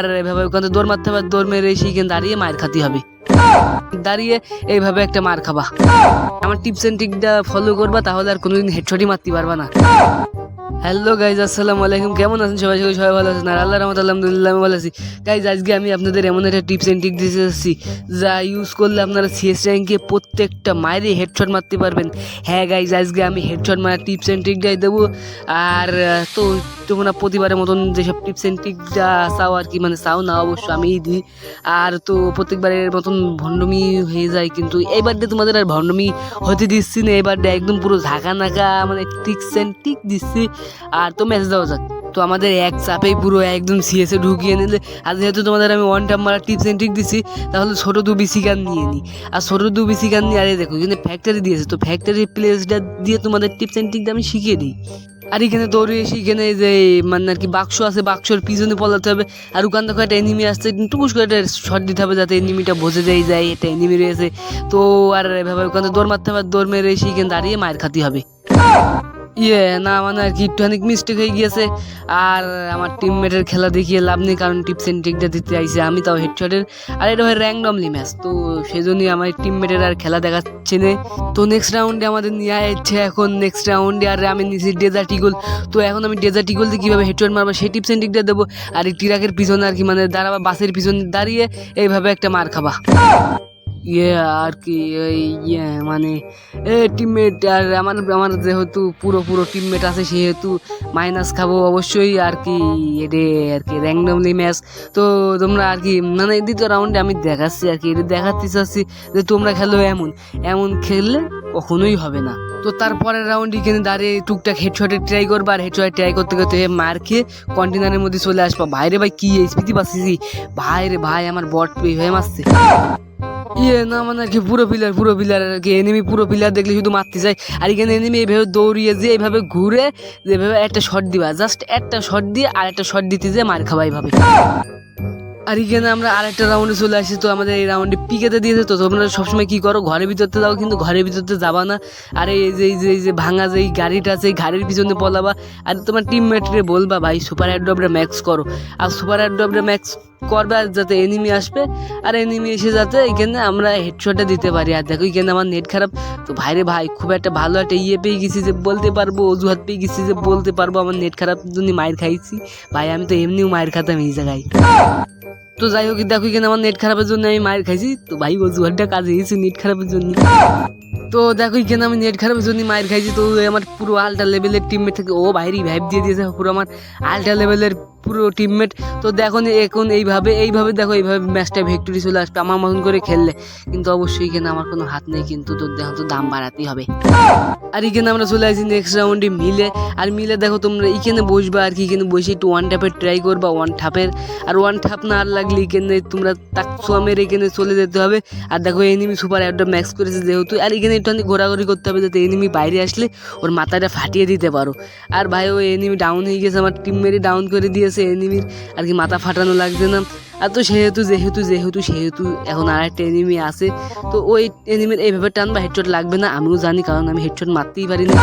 আর এভাবে ওখানে দৌড় মারতে হবে, দৌড় মেরে সেইখানে দাঁড়িয়ে মায়ের খাতে হবে। দাঁড়িয়ে এইভাবে একটা মার খাবা। আমার টিপস এন্ড ট্রিকটা ফলো করবা, তাহলে আর কোনোদিন হেডশটই মারতে পারবা না। হ্যালো গাইজ আসসালামু আলাইকুম। কেমন আছেন সবাই? সবাই সবাই ভালো আছেন। আর আল্লাহ রহমত আলহামদুলিল্লাহ আমি ভালো আছি। গাইজ আজকে আমি আপনাদের এমন একটা টিপস এন্ড ট্রিক দিতে যাচ্ছি, যা ইউজ করলে আপনারা সিএস র্যাঙ্কে প্রত্যেকটা মায়েরই হেডশট মারতে পারবেন। হ্যাঁ গাইজ আজকে আমি হেডশট মারার টিপস এন্ড ট্রিকটাই দেবো। আর তো তোমরা প্রতিবারের মতন যেসব টিপস এন্ড ট্রিকটা চাও আর কি মানে চাও না অবশ্য আমিই দিই। আর, তো প্রত্যেকবারের মতন ভণ্ডমি হয়ে যায়, কিন্তু এইবারটা তোমাদের আর ভণ্ডমি হতে দিচ্ছি না। এবারটা একদম পুরো ঝাঁকা নাকা মানে টিক্স অ্যান্ড টিক দিচ্ছি। আর তো মেসেজ দেওয়া যাক। তো আমাদের এক চাপেই পুরো একদম সিএসে ঢুকিয়ে নিলে। আর যেহেতু তোমাদের আমি ওয়ান টাইম মারা টিপস অ্যান্ড ট্রিক দিচ্ছি তাহলে ছোটো দু বিসি গান নিয়ে নিই আর ছোটো দু বিসি গান নিয়ে, আরে দেখো কিন্তু ফ্যাক্টরি দিয়েছে। তো ফ্যাক্টরি প্লেসটা দিয়ে তোমাদের টিপস অ্যান্ড আমি শিখিয়ে দিই। আর এখানে দৌড়ে এসে এখানে যে মানে আর কি বাক্স আছে, বাক্সর পিছনে পলাতে হবে। আর ওখান থেকে একটা এনিমি আসছে, টুকুস করে একটা শট দিতে হবে যাতে এনিমিটা বোঝে যায় যায়, একটা এনিমি রয়েছে। তো আর এভাবে ওখানে দৌড় মারতে হবে দৌড় মেরে এখানে দাঁড়িয়ে মায়ের খাতে হবে। ইয়ে না মানে আর কি, একটু অনেক মিস্টেক হয়ে গিয়েছে। আর আমার টিমমেটের খেলা দেখিয়ে লাভ নেই, কারণ এন্ড ট্রিকটা দিতে আইছে আমি, তাও হেডশটের আর এটা হয় র্যান্ডমলি ম্যাচ তো সেই জন্যই আমার টিমমেটের আর খেলা দেখাচ্ছে না। তো নেক্সট রাউন্ডে আমাদের নিয়ে আসছে এখন নেক্সট রাউন্ডে আর আমি নিয়েছি ডেজার্ট ইগল তো এখন আমি ডেজার্ট ইগল দিয়ে কীভাবে হেডশট মারবো, সেই এন্ড ট্রিকটা দেবো। আর এই ট্রাকের পিছনে আর কি মানে দাঁড়াবা, বাসের পিছনে দাঁড়িয়ে এইভাবে একটা মার খাবা। ইয়ে আর কি ওই ইয়ে মানে এ টিমমেট আর আমার আমার যেহেতু পুরো পুরো টিমমেট আছে, সেহেতু মাইনাস খাব অবশ্যই আর কি এটে আর কি র্যান্ডমলি ম্যাচ তো তোমরা আর কি মানে দ্বিতীয় রাউন্ডে আমি দেখাচ্ছি আর কি এটা দেখাতে চাচ্ছি যে তোমরা খেলো এমন এমন খেললে কখনোই হবে না। তো তারপরের রাউন্ড এখানে দাঁড়িয়ে টুকটাক হেডশটে ট্রাই করবা, আর হেডশটে ট্রাই করতে করতে মার খেয়ে কন্টেনারের মধ্যে চলে আসবা। ভাইরে ভাই, কি স্পিতি পাচ্ছি ভাই রে ভাই, আমার বট হয়ে মারছে। ইয়ে না মানে আর কি পুরো পিলার পুরো পিলার আর কি এনিমি পুরো পিলার দেখলে শুধু মারতে যায় আর এখানে এনিমি এইভাবে দৌড়িয়ে যে এইভাবে ঘুরে যেভাবে একটা শট দিবা। জাস্ট একটা শট দিয়ে আর একটা শট দিতে যে মার খাবা এইভাবে। আর এখানে আমরা আরেকটা রাউন্ডে চলে আসি, তো আমাদের এই রাউন্ডে পিকেতে দিয়েছে, তো তোমরা সবসময় কি করো, ঘরের ভিতরতে যাও কিন্তু ঘরের ভিতরতে যাবা না। আর এই যে এই যে এই যে ভাঙা যে এই গাড়িটা আছে, এই গাড়ির পিছনে পলাবা। আর তোমার টিমমেটরে বলবা, ভাই সুপার অ্যাড্রপটা ম্যাক্স করো। আর সুপার অ্যাড্রপটা ম্যাক্স করবে আর যাতে এনিমি আসবে। আর এনিমি এসে যাতে এখানে আমরা হেডশটটা দিতে পারি। আর দেখো, এখানে আমার নেট খারাপ। তো ভাইরে ভাই, খুব একটা ভালো একটা ইয়ে পেয়ে গেছি যে বলতে পারব, অজুহাত পেয়ে গেছি যে বলতে পারব। আমার নেট খারাপ জন্য মায়ের খাইছি। ভাই, আমি তো এমনিও মায়ের খাতাম এই জায়গায়। তো যাই হোক, দেখো এখানে আমার নেট খারাপের জন্য আমি মায়ের খাইছি। তো ভাই অজুহাতটা কাজে এসেছে নেট খারাপের জন্য। তো দেখো, এখানে আমি নেট খারাপের জন্য মায়ের খাইছি। তো আমার পুরো আলটা লেভেলের টিমমেট থেকে। ও বাইরেই ভাইব দিয়ে দিয়েছে, পুরো আমার আলটা লেভেলের পুরো টিমমেট তো দেখো এখন এইভাবে এইভাবে দেখো, এইভাবে ম্যাচটা ভিক্টোরি চলে আসবে আমার মতন করে খেললে। কিন্তু অবশ্যই এখানে আমার কোনো হাত নেই, কিন্তু তোর দেখো, তো দাম বাড়াতেই হবে। আর এখানে আমরা চলে আসি নেক্সট রাউন্ডে মিলে। আর মিলে দেখো তোমরা, এখানে বসবা আর কি, এখানে বসে একটু ওয়ান ট্যাপের ট্রাই করবা ওয়ান ঠাপের আর ওয়ান ঠাপ না আর লাগলে এখানে তোমরা তাকসোয়ামের এখানে চলে যেতে হবে। আর দেখো এনিমি সুপার অ্যাডটা ম্যাক্স করেছে যেহেতু। আর এখানে একটু ঘোরাঘুরি করতে হবে যাতে এনিমি বাইরে আসলে ওর মাথাটা ফাটিয়ে দিতে পারো। আর ভাই ওই এনিমি ডাউন হয়ে গেছে, আমার টিম মেরে ডাউন করে দিয়েছে এনিমির আর কি মাথা ফাটানো লাগছে না। আর তো সেহেতু, যেহেতু যেহেতু, সেহেতু এখন আর একটা এনিমি আছে। তো ওই এনিমির এইভাবে টানবা হেডশট লাগবে না, আমিও জানি, কারণ আমি হেডশট মারতেই পারি না।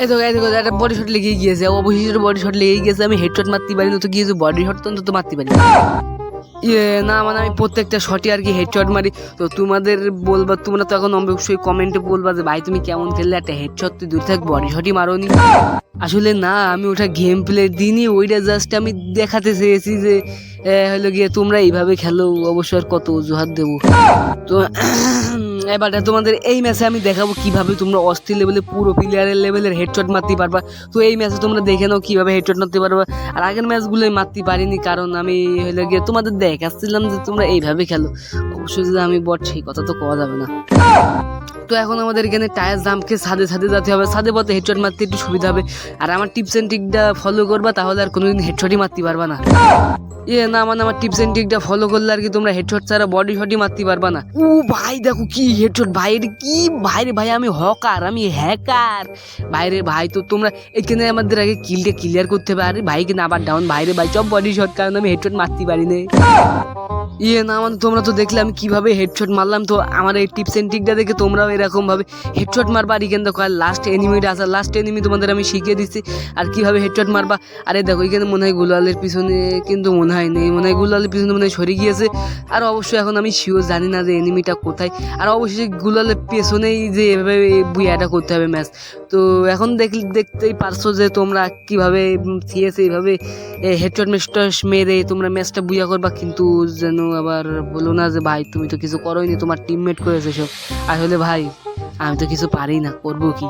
এই দেখো এই দেখো, একটা বডি শট লেগে গিয়েছে। অবশেষে বডি শট লেগে গিয়েছে, আমি হেডশট মারতে পারি না, তো গিয়েছে বডি শট তো অন্তত মারতে পারি ইয়ে না মানে আমি প্রত্যেকটা শটে আর কি হেডশট মারি। তো তোমাদের বলবা, তোমরা তো এখন অবশ্যই কমেন্টে বলবা যে, ভাই, তুমি কেমন খেললে? একটা হেডশট তুই দূর থাক বডি শটই মারোনি। আসলে না, আমি ওটা গেম প্লে দিনই ওইটা জাস্ট আমি দেখাতে চেয়েছি যে হলো গিয়ে তোমরা এইভাবে খেলো, অবশ্য আর কত অজুহাত দেবো। তো এবারে তোমাদের এই ম্যাচে আমি দেখাবো কীভাবে তোমরা অস্থির লেভেলে পুরো প্লেয়ারের লেভেলের হেডশট মারতে পারবা। তো এই ম্যাচে তোমরা দেখে নাও কীভাবে হেডশট মারতে পারবা। আর আগের ম্যাচগুলোই মারতে পারিনি, কারণ আমি হলো গিয়ে তোমাদের দেখাচ্ছিলাম যে তোমরা এইভাবে খেলো। অবশ্যই যদি আমি বট সেই কথা তো কওয়া যাবে না। তো এখন আমাদের এখানে টায়ার জাম্পকে সাদে সাদে যেতে হবে। সাদে পথে হেডশট মারতে একটু সুবিধা হবে। আর আমার টিপস এন্ড ট্রিকটা ফলো করবা, তাহলে আর কোনোদিন হেডশটই মারতে পারবা না। ইয়ে না মানে আমার টিপস এন্ড ট্রিকটা ফলো করলে আর কি তোমরা হেডশট ছাড়া বডি শটই মারতে পারবা না। ও ভাই, দেখো কি হেডশট ভাই, এটা কি? ভাই রে ভাই, আমি হকার আমি হ্যাকার ভাইরে ভাই, তো তোমরা এখানে আমাদের আগে কিলটা ক্লিয়ার করতে হবে। ভাই কিন্তু আবার ডাউন ভাইরে ভাই সব বডি শট কারণ আমি হেডশট মারতে পারি না ইয়ে না মানে তোমরা তো দেখলে আমি কীভাবে হেডশট মারলাম, তো আমার এই টিপস এন্ড ট্রিকটা দেখে তোমরাও এরকম ভাবে হেডশট মারবা। আর এখানে দেখো, আর লাস্ট এনিমিটা আছে লাস্ট এনিমি তোমাদের আমি শিখিয়ে দিচ্ছি, আর কীভাবে হেডশট মারবা। আরে দেখো, এখানে মনে হয় গুলালের পিছনে কিন্তু মনে হয় নেই, মনে হয় গুলালের পিছনে মনে হয় সরে গিয়েছে। আর অবশ্যই এখন আমি শিওর জানি না যে এনিমিটা কোথায়। আর অবশ্যই গুলালের পেছনেই যে এভাবে বুয়াটা করতে হবে ম্যাচ। তো এখন দেখ দেখতেই পারছ যে তোমরা কীভাবে সিএস এইভাবে হেডশট মেস্টস মেরে তোমরা ম্যাচটা বুয়া করবা, কিন্তু যেন আবার বলো না যে, ভাই, তুমি তো কিছু করোইনি তোমার টিমমেট করেছে সব। আসলে ভাই, আমি তো কিছু পারি না, করব কি?